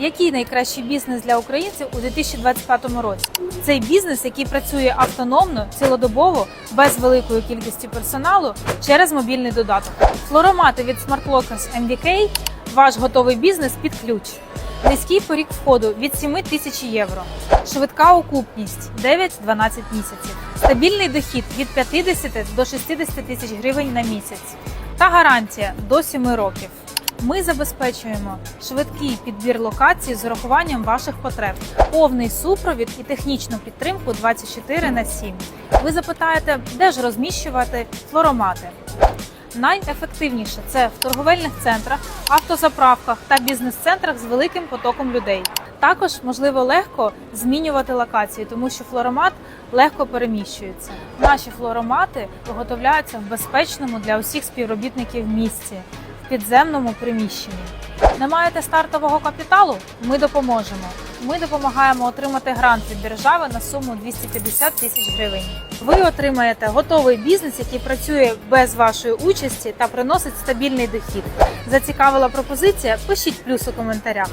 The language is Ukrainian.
Який найкращий бізнес для українців у 2025 році? Цей бізнес, який працює автономно, цілодобово, без великої кількості персоналу через мобільний додаток. Флоромати від Smart Lockers MDK – ваш готовий бізнес під ключ. Низький поріг входу від 7 тисяч євро. Швидка окупність 9-12 місяців. Стабільний дохід від 50 до 60 тисяч гривень на місяць. Та гарантія до 7 років. Ми забезпечуємо швидкий підбір локацій з урахуванням ваших потреб, повний супровід і технічну підтримку 24 на 7. Ви запитаєте, де ж розміщувати флоромати? Найефективніше це в торговельних центрах, автозаправках та бізнес-центрах з великим потоком людей. Також можливо легко змінювати локації, тому що флоромат легко переміщується. Наші флоромати виготовляються в безпечному для усіх співробітників місці підземному приміщенні. Не маєте стартового капіталу? Ми допоможемо. Ми допомагаємо отримати грант від держави на суму 250 тисяч гривень. Ви отримаєте готовий бізнес, який працює без вашої участі та приносить стабільний дохід. Зацікавила пропозиція? Пишіть плюс у коментарях.